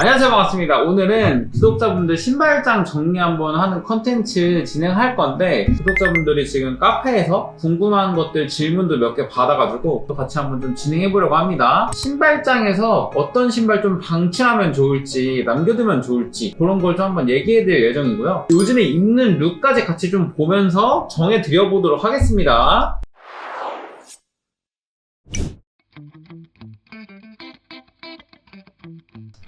안녕하세요. 반갑습니다. 오늘은 구독자분들 신발장 정리 한번 하는 컨텐츠 진행할 건데 구독자분들이 지금 카페에서 궁금한 것들 질문도 몇 개 받아가지고 또 같이 한번 좀 진행해 보려고 합니다. 신발장에서 어떤 신발 좀 방치하면 좋을지 남겨두면 좋을지 그런 걸 좀 한번 얘기해 드릴 예정이고요. 요즘에 입는 룩까지 같이 좀 보면서 정해 드려 보도록 하겠습니다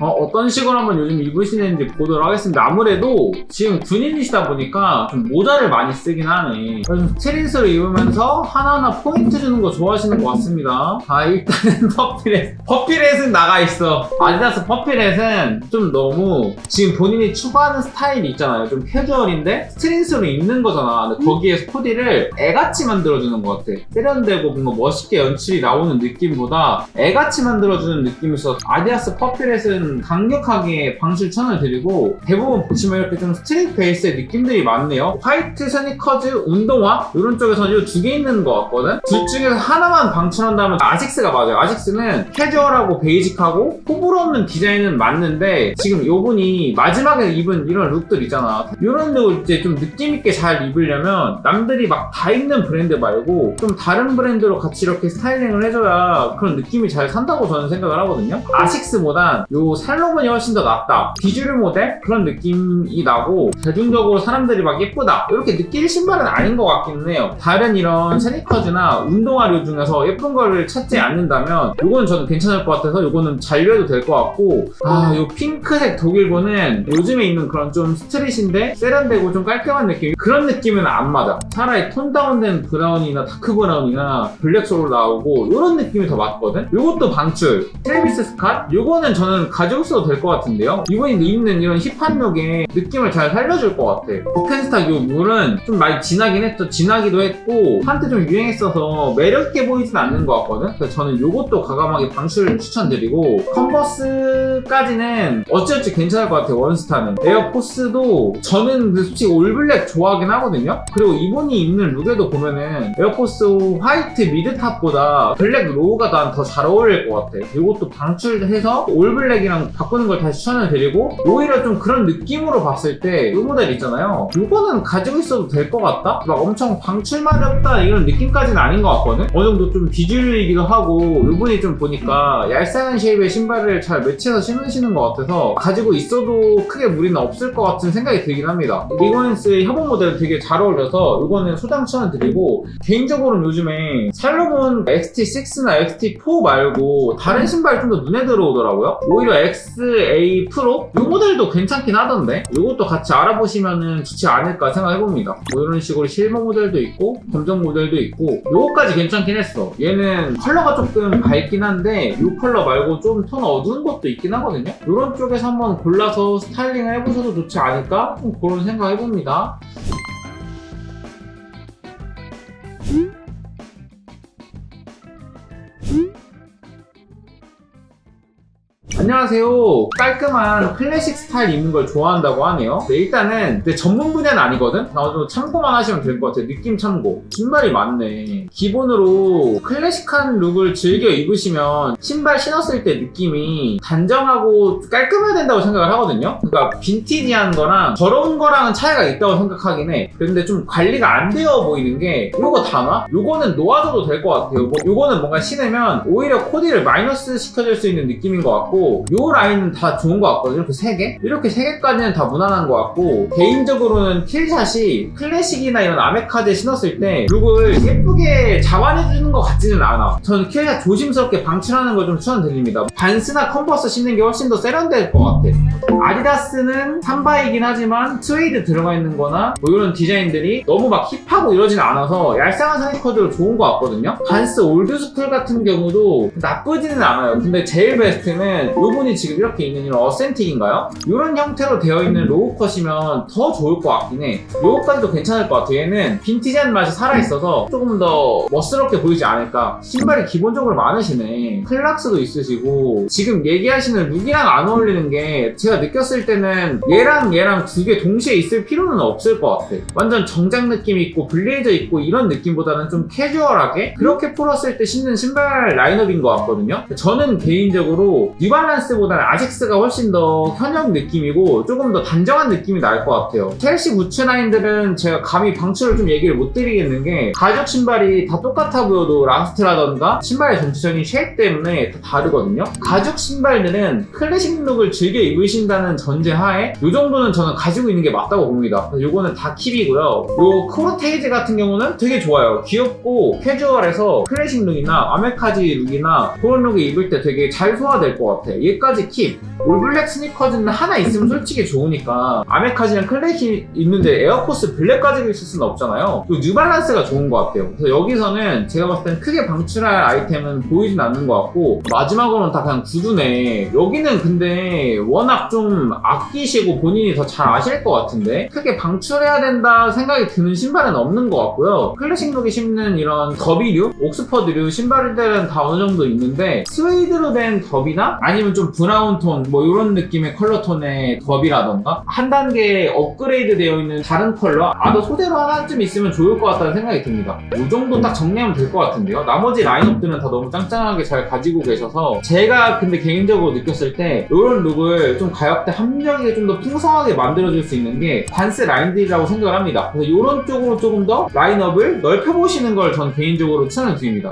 어, 어떤 식으로 한번 요즘 입으시는지 보도록 하겠습니다. 아무래도 지금 군인이시다 보니까 좀 모자를 많이 쓰긴 하네. 좀 스트릿으로 입으면서 하나하나 포인트 주는 거 좋아하시는 것 같습니다. 아, 일단은 퍼피렛. 퍼피렛은 나가 있어. 아디다스 퍼피렛은 좀 너무 지금 본인이 추구하는 스타일이 있잖아요. 좀 캐주얼인데 스트릿으로 입는 거잖아. 근데 거기에 코디를 애같이 만들어주는 것 같아. 세련되고 뭔가 멋있게 연출이 나오는 느낌보다 애같이 만들어주는 느낌이 있어서 아디다스 퍼피렛은 강력하게 방출천을 드리고 대부분 보시면 이렇게 좀 스트릿 베이스의 느낌들이 많네요. 화이트 스니커즈, 운동화 이런 쪽에서는 이 두 개 있는 것 같거든. 둘 중에서 하나만 방출한다면 아식스가 맞아요. 아식스는 캐주얼하고 베이직하고 호불호 없는 디자인은 맞는데 지금 요분이 마지막에 입은 이런 룩들 있잖아. 이런 룩을 이제 좀 느낌 있게 잘 입으려면 남들이 막 다 입는 브랜드 말고 좀 다른 브랜드로 같이 이렇게 스타일링을 해줘야 그런 느낌이 잘 산다고 저는 생각을 하거든요. 아식스보단 요 살로몬이 훨씬 더 낫다. 비주류 모델 그런 느낌이 나고 대중적으로 사람들이 막 예쁘다 이렇게 느낄 신발은 아닌 것 같기는 해요. 다른 이런 스니커즈나 운동화류 중에서 예쁜 거를 찾지 않는다면 이거는 저는 괜찮을 것 같아서 이거는 잔류해도 될 것 같고 아요 핑크색 독일고는 요즘에 있는 그런 좀 스트릿인데 세련되고 좀 깔끔한 느낌 그런 느낌은 안 맞아. 차라리 톤 다운된 브라운이나 다크 브라운이나 블랙 소로 나오고 이런 느낌이 더 맞거든. 이것도 방출. 트레비스 스캇 요거는 저는 가 써도 될 것 같은데요. 이분이 입는 이런 힙한 룩의 느낌을 잘 살려줄 것 같아. 버켄스타 요 물은 좀 많이 진하긴 했죠. 진하기도 했고 한때 좀 유행했어서 매력있게 보이진 않는 것 같거든. 그래서 저는 요것도 과감하게 방출 추천드리고 컨버스까지는 어찌어찌 괜찮을 것 같아요. 원스타는. 에어포스도 저는 그 솔직히 올블랙 좋아하긴 하거든요. 그리고 이분이 입는 룩에도 보면은 에어포스 화이트 미드탑보다 블랙 로우가 난 더 잘 어울릴 것 같아. 이것도 방출해서 올블랙이랑 바꾸는 걸 다시 추천을 드리고 오히려 좀 그런 느낌으로 봤을 때 이 모델 있잖아요. 이거는 가지고 있어도 될 것 같다? 막 엄청 방출말이 없다 이런 느낌까지는 아닌 것 같거든? 어느 정도 좀 비주류이기도 하고 이분이 좀 보니까 얄쌍한 쉐입의 신발을 잘 매치해서 신으시는 것 같아서 가지고 있어도 크게 무리는 없을 것 같은 생각이 들긴 합니다. 리고넨스의 협업 모델 되게 잘 어울려서 이거는 소장 추천을 드리고 개인적으로는 요즘에 살로몬 XT6나 XT4 말고 다른 신발 좀 더 눈에 들어오더라고요. 오히려 XA 프로 이 모델도 괜찮긴 하던데 이것도 같이 알아보시면 좋지 않을까 생각해봅니다. 뭐 이런 식으로 실버 모델도 있고 검정 모델도 있고 요거까지 괜찮긴 했어. 얘는 컬러가 조금 밝긴 한데 이 컬러 말고 좀 톤 어두운 것도 있긴 하거든요. 이런 쪽에서 한번 골라서 스타일링을 해보셔도 좋지 않을까? 좀 그런 생각 해봅니다. 안녕하세요. 깔끔한 클래식 스타일 입는 걸 좋아한다고 하네요. 네, 일단은 내 전문 분야는 아니거든? 정도 참고만 하시면 될 것 같아요. 느낌 참고. 신발이 많네. 기본으로 클래식한 룩을 즐겨 입으시면 신발 신었을 때 느낌이 단정하고 깔끔해야 된다고 생각을 하거든요. 그러니까 빈티지한 거랑 더러운 거랑은 차이가 있다고 생각하긴 해. 근데 좀 관리가 안 되어 보이는 게 요거 다나? 요거는 놓아줘도 될 것 같아요. 뭐 요거는 뭔가 신으면 오히려 코디를 마이너스 시켜줄 수 있는 느낌인 것 같고 요 라인은 다 좋은 것 같거든요. 이렇게 세 개? 이렇게 세 개까지는 다 무난한 것 같고 개인적으로는 킬샷이 클래식이나 이런 아메카드에 신었을 때 룩을 예쁘게 자완해주는 것 같지는 않아. 저는 킬샷 조심스럽게 방출하는 걸 좀 추천드립니다. 반스나 컨버스 신는 게 훨씬 더 세련될 것 같아. 아디다스는 삼바이긴 하지만 스웨이드 들어가 있는 거나 뭐 이런 디자인들이 너무 막 힙하고 이러진 않아서 얄쌍한 스니커즈로 좋은 것 같거든요. 반스 올드스쿨 같은 경우도 나쁘지는 않아요. 근데 제일 베스트는 요분이 지금 이렇게 있는 이런 어센틱인가요? 이런 형태로 되어 있는 로우컷이면 더 좋을 것 같긴 해. 요거까지도 괜찮을 것 같아. 얘는 빈티지한 맛이 살아있어서 조금 더 멋스럽게 보이지 않을까. 신발이 기본적으로 많으시네. 클락스도 있으시고 지금 얘기하시는 룩이랑 안 어울리는 게 제가 느꼈을 때는 얘랑 얘랑 두 개 동시에 있을 필요는 없을 것 같아. 완전 정장 느낌 있고 블레이저 있고 이런 느낌보다는 좀 캐주얼하게 그렇게 풀었을 때 신는 신발 라인업인 것 같거든요. 저는 개인적으로 뉴발란스 뉴발란스보다는 아식스가 훨씬 더 현역 느낌이고 조금 더 단정한 느낌이 날 것 같아요. 첼시 부츠 라인들은 제가 감히 방출을 좀 얘기를 못 드리겠는 게 가죽 신발이 다 똑같아 보여도 라스트라던가 신발의 전체적인 쉐입 때문에 다 다르거든요. 가죽 신발들은 클래식 룩을 즐겨 입으신 다는 전제하에 이 정도는 저는 가지고 있는 게 맞다고 봅니다. 요거는 다 킵이고요. 요 코르테이즈 같은 경우는 되게 좋아요. 귀엽고 캐주얼해서 클래식 룩이나 아메카지 룩이나 그런 룩에 입을 때 되게 잘 소화될 것 같아. 얘까지 킵. 올블랙 스니커즈는 하나 있으면 솔직히 좋으니까 아메카지랑 클래식 있는데 에어포스 블랙 가지고 있을 수는 없잖아요. 그 뉴발란스가 좋은 것 같아요. 그래서 여기서는 제가 봤을 땐 크게 방출할 아이템은 보이진 않는 것 같고 마지막으로는 다 그냥 구두네. 여기는 근데 워낙 좀 아끼시고 본인이 더 잘 아실 것 같은데 크게 방출해야 된다 생각이 드는 신발은 없는 것 같고요. 클래식 룩이 신는 이런 더비류, 옥스퍼드류 신발들은 다 어느 정도 있는데 스웨이드로 된 더비나 아니면 좀 브라운 톤 뭐 이런 느낌의 컬러 톤의 더비라던가 한 단계 업그레이드 되어 있는 다른 컬러 아더 소재로 하나쯤 있으면 좋을 것 같다는 생각이 듭니다. 이 정도 딱 정리하면 될 것 같은데요. 나머지 라인업들은 다 너무 짱짱하게 잘 가지고 계셔서 제가 근데 개인적으로 느꼈을 때 이런 룩을 좀 가격대 합리적이게 좀더 풍성하게 만들어줄 수 있는 게 반스 라인들이라고 생각을 합니다. 그래서 이런 쪽으로 조금 더 라인업을 넓혀보시는 걸 전 개인적으로 추천을 드립니다.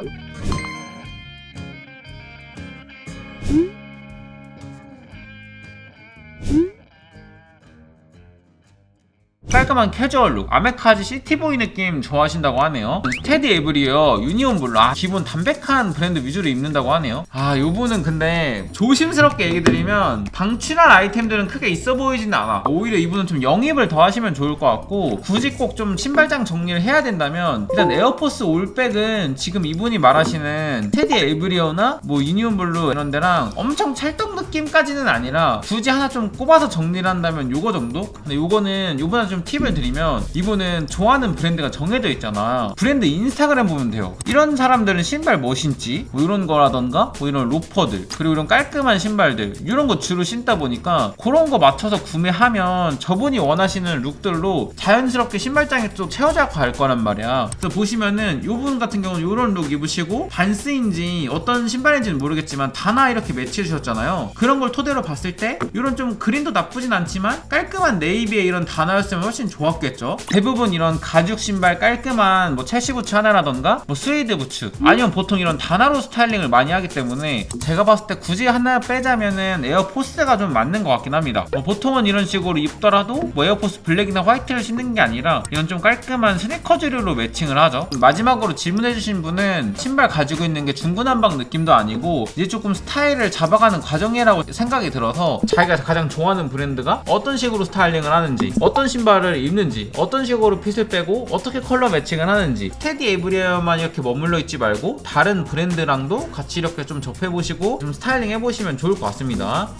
깔끔한 캐주얼 룩 아메카지 시티보이 느낌 좋아하신다고 하네요. 스테디 에브리어 유니온 블루. 아 기본 담백한 브랜드 위주로 입는다고 하네요. 아 요분은 근데 조심스럽게 얘기 드리면 방출할 아이템들은 크게 있어 보이지는 않아. 오히려 이분은 좀 영입을 더 하시면 좋을 것 같고 굳이 꼭 좀 신발장 정리를 해야 된다면 일단 에어포스 올백은 지금 이분이 말하시는 스테디 에브리어나 뭐 유니온 블루 이런 데랑 엄청 찰떡 느낌까지는 아니라 굳이 하나 좀 꼽아서 정리를 한다면 요거 정도? 근데 요거는 요번에 좀 팁을 드리면 이분은 좋아하는 브랜드가 정해져 있잖아. 브랜드 인스타그램 보면 돼요. 이런 사람들은 신발 뭐 신지? 뭐 이런 거라던가? 뭐 이런 로퍼들? 그리고 이런 깔끔한 신발들? 이런 거 주로 신다 보니까 그런 거 맞춰서 구매하면 저분이 원하시는 룩들로 자연스럽게 신발장에 또 채워져 갈 거란 말이야. 그래서 보시면은 요분 같은 경우는 이런 룩 입으시고 반스인지 어떤 신발인지는 모르겠지만 다나 이렇게 매치해 주셨잖아요. 그런 걸 토대로 봤을 때 이런 좀 그린도 나쁘진 않지만 깔끔한 네이비의 이런 다나였으면 훨씬 좋았겠죠. 대부분 이런 가죽 신발 깔끔한 뭐 첼시 부츠 하나라던가 뭐 스웨이드 부츠 아니면 보통 이런 다나로 스타일링을 많이 하기 때문에 제가 봤을 때 굳이 하나 빼자면은 에어포스가 좀 맞는 것 같긴 합니다. 뭐 보통은 이런 식으로 입더라도 뭐 에어포스 블랙이나 화이트를 신는 게 아니라 이런 좀 깔끔한 스니커즈류로 매칭을 하죠. 마지막으로 질문해주신 분은 신발 가지고 있는 게 중구난방 느낌도 아니고 이제 조금 스타일을 잡아가는 과정이라고 생각이 들어서 자기가 가장 좋아하는 브랜드가 어떤 식으로 스타일링을 하는지 어떤 신발을 입는지 어떤 식으로 핏을 빼고 어떻게 컬러 매칭을 하는지 스테디 에브리어만 이렇게 머물러 있지 말고 다른 브랜드랑도 같이 이렇게 좀 접해보시고 좀 스타일링 해보시면 좋을 것 같습니다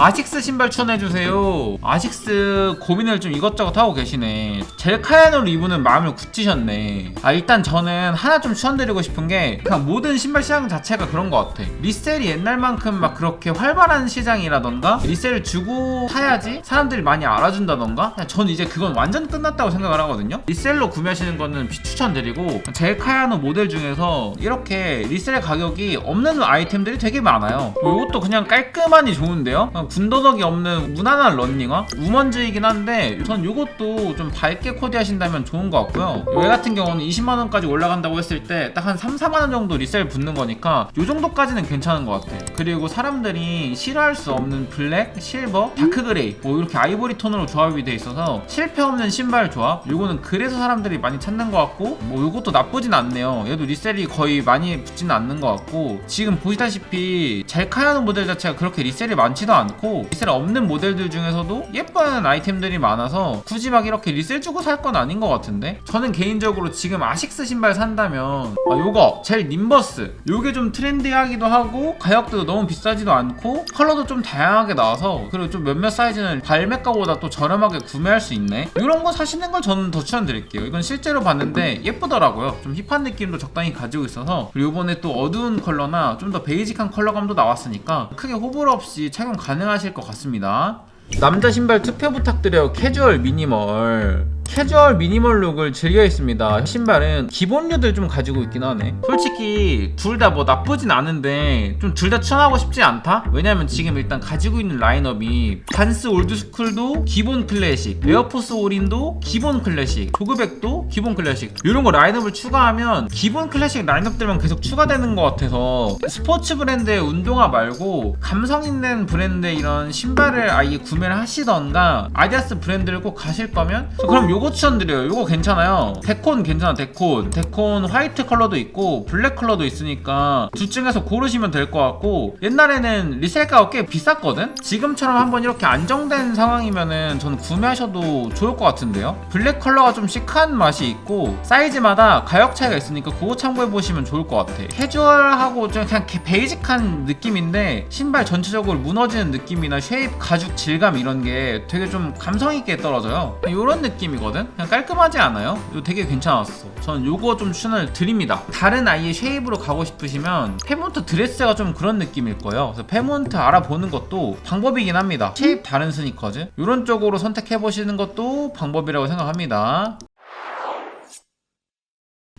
아식스 신발 추천해주세요. 아식스 고민을 좀 이것저것 하고 계시네. 젤카야노를 입으는 마음을 굳히셨네. 아, 일단 저는 하나 좀 추천드리고 싶은 게, 그냥 모든 신발 시장 자체가 그런 것 같아. 리셀이 옛날만큼 막 그렇게 활발한 시장이라던가, 리셀을 주고 사야지 사람들이 많이 알아준다던가, 전 이제 그건 완전 끝났다고 생각을 하거든요. 리셀로 구매하시는 거는 비추천드리고, 젤카야노 모델 중에서 이렇게 리셀 가격이 없는 아이템들이 되게 많아요. 이것도 그냥 깔끔하니 좋은데요? 군더더기 없는 무난한 런닝화? 우먼즈이긴 한데 전 이것도 좀 밝게 코디하신다면 좋은 것 같고요. 얘 같은 경우는 20만원까지 올라간다고 했을 때 딱 한 3, 4만원 정도 리셀 붙는 거니까 이 정도까지는 괜찮은 것 같아. 그리고 사람들이 싫어할 수 없는 블랙, 실버, 다크 그레이 뭐 이렇게 아이보리 톤으로 조합이 돼 있어서 실패 없는 신발 조합 이거는 그래서 사람들이 많이 찾는 것 같고 뭐 이것도 나쁘진 않네요. 얘도 리셀이 거의 많이 붙지는 않는 것 같고 지금 보시다시피 젤카야노 모델 자체가 그렇게 리셀이 많지도 않고 리셀 없는 모델들 중에서도 예쁜 아이템들이 많아서 굳이 막 이렇게 리셀 주고 살 건 아닌 것 같은데? 저는 개인적으로 지금 아식스 신발 산다면 아, 요거 젤 님버스. 요게 좀 트렌디하기도 하고 가격도 너무 비싸지도 않고 컬러도 좀 다양하게 나와서 그리고 좀 몇몇 사이즈는 발매가보다 또 저렴하게 구매할 수 있네. 이런 거 사시는 걸 저는 더 추천드릴게요. 이건 실제로 봤는데 예쁘더라고요. 좀 힙한 느낌도 적당히 가지고 있어서 그리고 이번에 또 어두운 컬러나 좀 더 베이직한 컬러감도 나왔으니까 크게 호불호 없이 착용 가능 하실 것 같습니다. 남자 신발 투표 부탁드려요. 캐주얼 미니멀 캐주얼 미니멀 룩을 즐겨 있습니다. 신발은 기본류들 좀 가지고 있긴 하네. 솔직히 둘 다 뭐 나쁘진 않은데 좀 둘 다 추천하고 싶지 않다? 왜냐면 지금 일단 가지고 있는 라인업이 반스 올드스쿨도 기본 클래식, 에어포스 올인도 기본 클래식, 조그백도 기본 클래식 이런 거 라인업을 추가하면 기본 클래식 라인업들만 계속 추가되는 것 같아서 스포츠 브랜드의 운동화 말고 감성 있는 브랜드의 이런 신발을 아예 구매를 하시던가 아디다스 브랜드를 꼭 가실 거면 저 그럼 요거 추천드려요. 요거 괜찮아요. 데콘 괜찮아 데콘. 데콘 화이트 컬러도 있고 블랙 컬러도 있으니까 둘 중에서 고르시면 될 것 같고 옛날에는 리셀가가 꽤 비쌌거든? 지금처럼 한번 이렇게 안정된 상황이면은 저는 구매하셔도 좋을 것 같은데요? 블랙 컬러가 좀 시크한 맛이 있고 사이즈마다 가격 차이가 있으니까 그거 참고해 보시면 좋을 것 같아. 캐주얼하고 좀 그냥 개- 베이직한 느낌인데 신발 전체적으로 무너지는 느낌이나 쉐입 가죽 질감 이런 게 되게 좀 감성 있게 떨어져요. 이런 느낌이 거든? 그냥 깔끔하지 않아요? 이거 되게 괜찮았어. 저는 요거 좀 추천을 드립니다. 다른 아이의 쉐입으로 가고 싶으시면 페몬트 드레스가 좀 그런 느낌일 거예요. 그래서 페몬트 알아보는 것도 방법이긴 합니다. 쉐입 다른 스니커즈? 이런 쪽으로 선택해 보시는 것도 방법이라고 생각합니다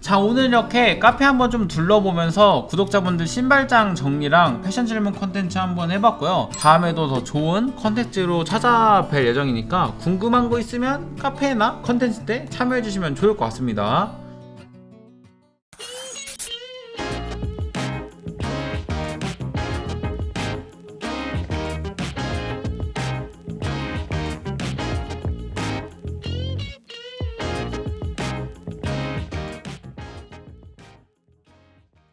자 오늘 이렇게 카페 한번 좀 둘러보면서 구독자분들 신발장 정리랑 패션 질문 컨텐츠 한번 해봤고요. 다음에도 더 좋은 컨텐츠로 찾아뵐 예정이니까 궁금한 거 있으면 카페나 컨텐츠 때 참여해주시면 좋을 것 같습니다